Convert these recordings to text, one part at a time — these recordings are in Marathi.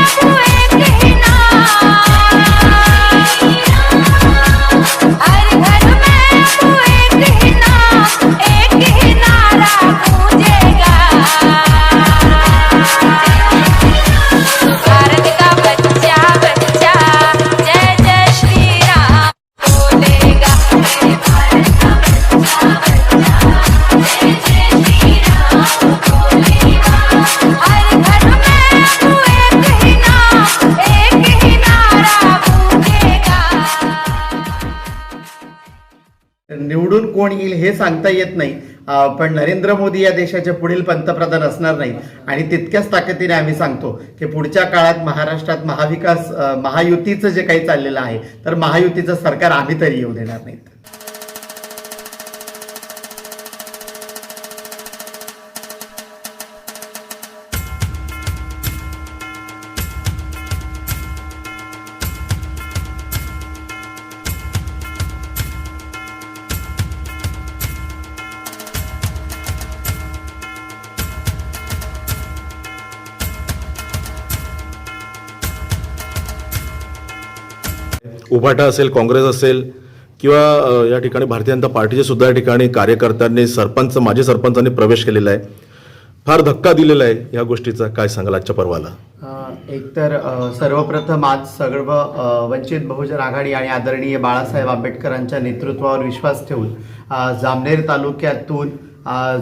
प्रभु एक निवडून कोण येईल हे सांगता येत नाही. पण नरेंद्र मोदी या देशाचे पुढील पंतप्रधान असणार नाही आणि तितक्याच ताकदीने आम्ही सांगतो की पुढच्या काळात महाराष्ट्रात महाविकास महायुतीचं जे काही चाललेलं आहे तर महायुतीचं सरकार आम्ही तरी येऊ देणार नाहीत. उभाटा असेल काँग्रेस असेल किंवा या ठिकाणी भारतीय जनता पार्टीचे सुद्धा या ठिकाणी कार्यकर्त्यांनी सरपंच माजी सरपंचांनी प्रवेश केलेला आहे. फार धक्का दिलेला आहे या गोष्टीचा. काय सांगाल आजच्या पर्वाला? एकतर सर्वप्रथम आज सर्व वंचित बहुजन आघाडी आणि आदरणीय बाळासाहेब आंबेडकरांच्या नेतृत्वावर विश्वास ठेवून जामनेर तालुक्यातून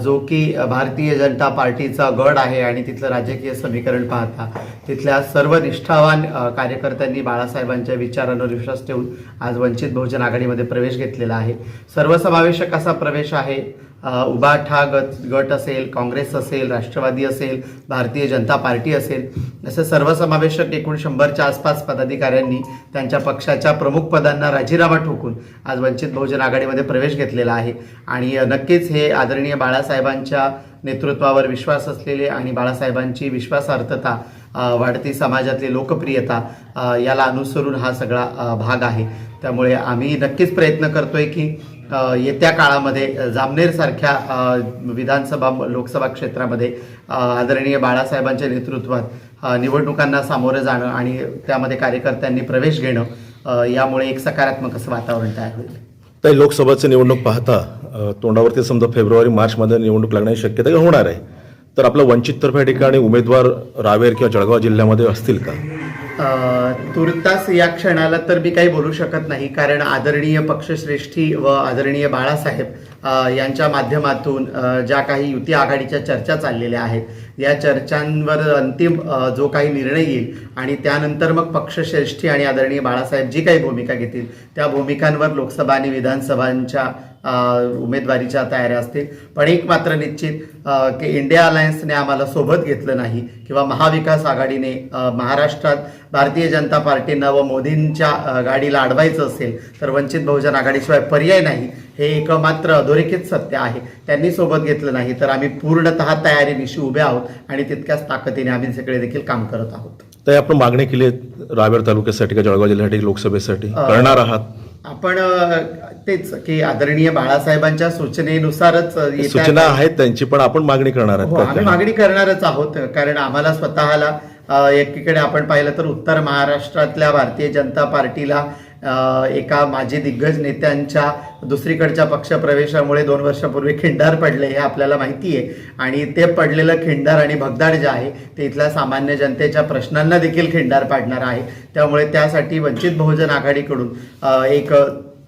जो की भारतीय जनता पार्टीचा गड आहे आणि तिथलं राजकीय समीकरण पाहता तिथल्या सर्व निष्ठावान कार्यकर्त्यांनी बाळासाहेबांच्या विचारांवर विश्वास ठेवून आज वंचित बहुजन आघाडीमध्ये प्रवेश घेतलेला आहे. सर्वसमावेशक असा प्रवेश आहे. उभा उबाठा गट गट असेल काँग्रेस असेल राष्ट्रवादी असेल भारतीय जनता पार्टी असेल असे सर्वसमावेशक एकूण शंभरच्या आसपास पदाधिकाऱ्यांनी त्यांच्या पक्षाच्या प्रमुख पदांना राजीनामा ठोकून आज वंचित बहुजन आघाडीमध्ये प्रवेश घेतलेला आहे. आणि नक्कीच हे आदरणीय बाळासाहेबांच्या नेतृत्वावर विश्वास असलेले आणि बाळासाहेबांची विश्वासार्थता वाढती समाजातली लोकप्रियता याला अनुसरून हा सगळा भाग आहे. त्यामुळे आम्ही नक्कीच प्रयत्न करतोय की येत्या काळामध्ये जामनेरसारख्या विधानसभा लोकसभा क्षेत्रामध्ये आदरणीय बाळासाहेबांच्या नेतृत्वात निवडणुकांना सामोरं जाणं आणि त्यामध्ये कार्यकर्त्यांनी प्रवेश घेणं यामुळे एक सकारात्मक असं वातावरण तयार होईल. तर लोकसभेचं निवडणूक पाहता तोंडावरती समजा फेब्रुवारी मार्चमध्ये निवडणूक लागण्याची शक्यता होणार आहे? तर आपलं वंचिततर्फे या ठिकाणी उमेदवार रावेर किंवा जळगाव जिल्ह्यामध्ये असतील का? तुर्तास या क्षणाला तर मी काही बोलू शकत नाही कारण आदरणीय पक्षश्रेष्ठी व आदरणीय बाळासाहेब यांच्या माध्यमातून ज्या काही युती आघाडीच्या चर्चा चाललेल्या आहेत या चर्चांवर अंतिम जो काही निर्णय येईल आणि त्यानंतर मग पक्षश्रेष्ठी आणि आदरणीय बाळासाहेब जी काही भूमिका घेतील त्या भूमिकांवर लोकसभा आणि विधानसभांच्या उमेदवारीच्या तयाऱ्या असतील. पण एक मात्र निश्चित की इंडिया अलायन्सने आम्हाला सोबत घेतलं नाही किंवा महाविकास आघाडीने महाराष्ट्रात भारतीय जनता पार्टीनं व मोदींच्या गाडीला अडवायचं असेल तर वंचित बहुजन आघाडीशिवाय पर्याय नाही. हे एक मात्र अधोरेखित सत्य आहे. त्यांनी सोबत घेतलं नाही तर आम्ही पूर्णतः तयारीनिशी उभे आहोत. आणि तितक्याच ताकदीने आम्ही सगळे देखील काम करत आहोत. तर आपण मागणी केली रावेर तालुक्यासाठी का जळगाव जिल्ह्यासाठी लोकसभेसाठी? करणार आहात? आपण तेच की आदरणीय बाळासाहेबांच्या सूचनेनुसारच सूचना आहेत त्यांची पण आपण मागणी करणार हो आहात आम्ही का? मागणी करणारच आहोत कारण आम्हाला स्वतःला एकीकडे आपण पाहिलं तर उत्तर महाराष्ट्रातल्या भारतीय जनता पार्टीला एका माजी दिग्गज नेत्यांच्या दुसरीकडच्या पक्षप्रवेशामुळे दोन वर्षापूर्वी खिंडार पडले हे आपल्याला माहिती आहे. आणि ते पडलेलं खिंडार आणि भगदाड जे आहे ते इथल्या सामान्य जनतेच्या प्रश्नांना देखील खिंडार पाडणार आहे. त्यामुळे त्यासाठी वंचित बहुजन आघाडीकडून एक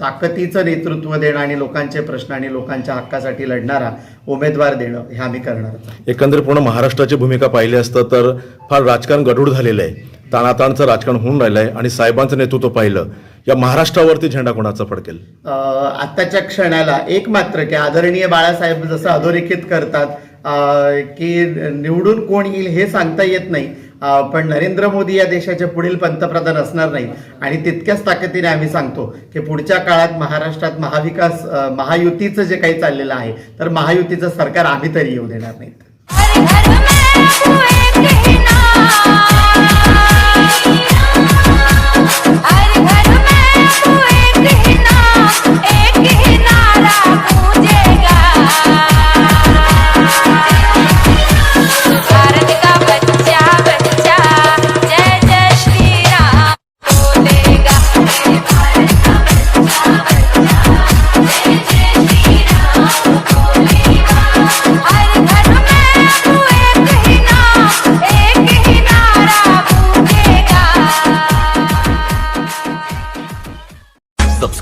ताकदीचं नेतृत्व देणं आणि लोकांचे प्रश्न आणि लोकांच्या हक्कासाठी लढणारा उमेदवार देणं हे आम्ही करणार एकंदर एकंदरीत पूर्ण महाराष्ट्राची भूमिका पाहिली असतं तर फार राजकारण गढूळ झालेलं आहे. ताणाताणचं राजकारण होऊन राहिलं आहे आणि साहेबांचं नेतृत्व पाहिलं. या महाराष्ट्रावरती झेंडा कोणाचा फडकेल? आत्ताच्या क्षणाला एक मात्र की आदरणीय बाळासाहेब जसं अधोरेखित करतात की निवडून कोण येईल हे सांगता येत नाही. पण नरेंद्र मोदी या देशाचे पुढील पंतप्रधान असणार नाहीत आणि तितक्याच ताकदीने आम्ही सांगतो की पुढच्या काळात महाराष्ट्रात महाविकास महायुतीचं जे काही चाललेलं आहे तर महायुतीचं सरकार आम्ही तरी येऊ देणार नाहीत.